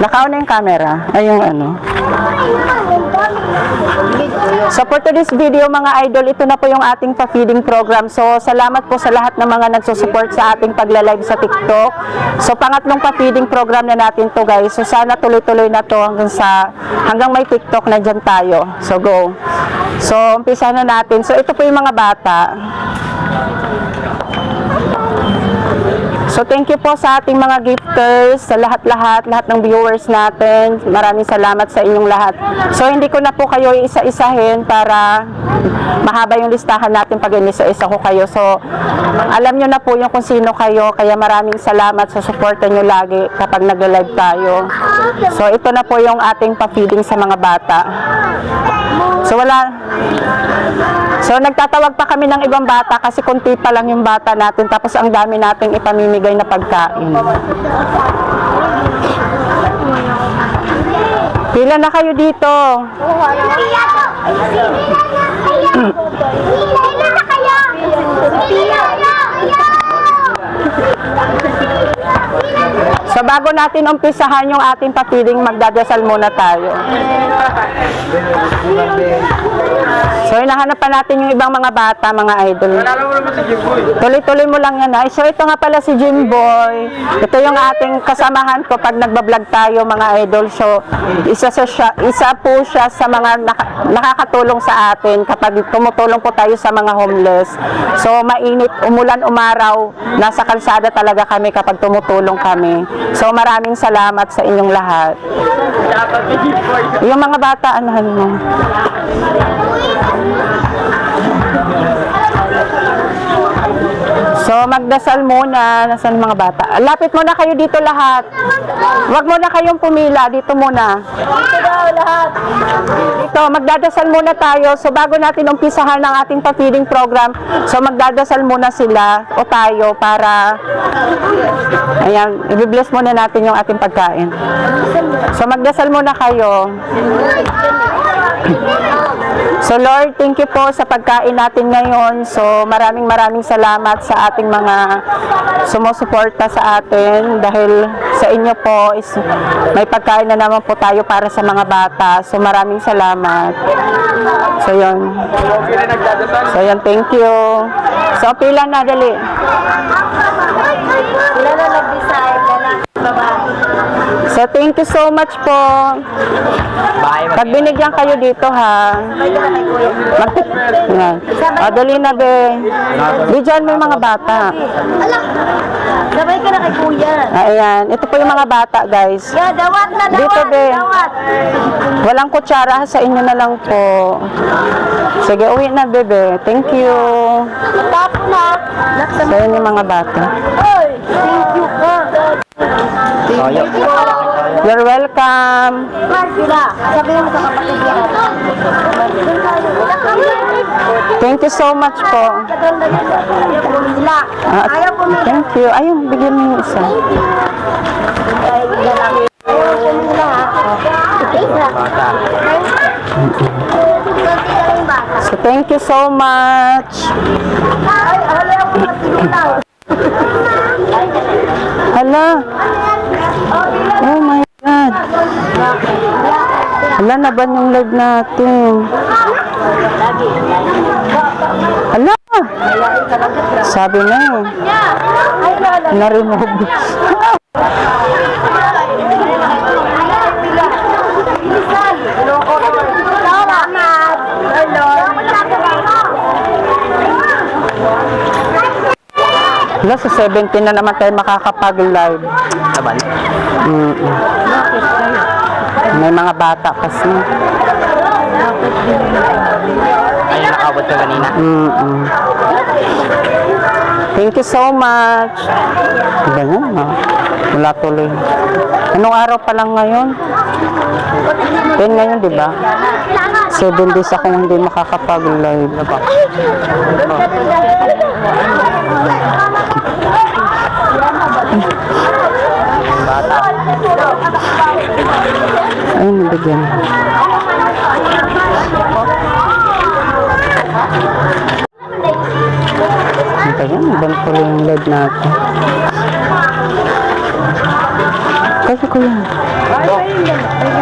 Nakaw na yung camera. Ay, ano. So for today's video mga idol, ito na po yung ating pa-feeding program. So salamat po sa lahat ng mga nagsusupport sa ating pagla-live sa TikTok. So pangatlong pa-feeding program na natin to guys. So sana tuloy-tuloy na to hanggang sa hanggang may TikTok na dyan tayo. So go. So umpisa na natin. So ito po yung mga bata. So thank you po sa ating mga gifters, sa lahat-lahat, lahat ng viewers natin. Maraming salamat sa inyong lahat. So hindi ko na po kayo isa-isahin para mahaba yung listahan natin pag inisa-isa ko kayo. So alam nyo na po yung kung sino kayo, kaya maraming salamat sa suporta nyo lagi kapag nag-live tayo. So ito na po yung ating pa-feeding sa mga bata. So wala, So nagtatawag pa kami ng ibang bata kasi kunti pa lang yung bata natin tapos ang dami nating ipamimigay na pagkain. Pila na kayo dito? Bago natin umpisahan yung ating papiling, magdadasal muna tayo. So hinahanap pa natin yung ibang mga bata, mga idol. Tuloy-tuloy mo lang yan. Ay, so ito nga pala si Jimboy. Ito yung ating kasamahan ko pag nagbablog tayo mga idol. So isa, sa siya, isa po siya sa mga naka- nakakatulong sa atin kapag tumutulong po tayo sa mga homeless. So mainit, umulan, umaraw, nasa kalsada talaga kami kapag tumutulong kami. So maraming salamat sa inyong lahat. Yung mga bata, anahan mo. So, magdasal muna. Nasaan mga bata? Lapit muna kayo dito lahat. Huwag muna kayong pumila. Dito muna. Dito, magdadasal muna tayo. So, bago natin umpisahan ng ating pa-feeding program, so magdadasal muna sila o tayo para ayan, i-bless muna natin yung ating pagkain. So, magdasal muna kayo. So Lord, thank you po sa pagkain natin ngayon. So maraming maraming salamat sa ating mga sumusuporta sa atin dahil sa inyo po is may pagkain na naman po tayo para sa mga bata. So maraming salamat. So yun. So yun, thank you. So pila na dali. Sila na So thank you so much po. Pag binigyan kayo dito ha. Sabay ka na kay kuya. Mag Yan. O, dali na be. Bidyan mo yung mga bata. Alam, sabay ka na kay kuya. Ayan. Ito po yung mga bata, guys. Ya, dawat na dawat. Dito, be. Dawat. Walang kutsara sa inyo na lang po. Sige, uwi na, bebe. Thank you. Tapo na. So, yun yung mga bata. Oy, thank you ka. Thank you. You're welcome. Thank you so much po. Nila. thank you. Ayun, bigyan mo isa. So, thank you so much. Hala. Hala, naban yung live natin. Hala. Sabi na. Lala. Na-remove. Hala, sa 17 na naman tayo makakapag-live. Laban. Mm May mga bata kasi. Ayun, nakabot ka kanina. Mm Thank you so much. Ganyan, no? Wala tuloy. Anong araw pa lang ngayon? 10 ngayon, di ba? 7 days akong hindi makakapag-live. Bata. Kasi kuya. Ay, ayun na. Ayun na.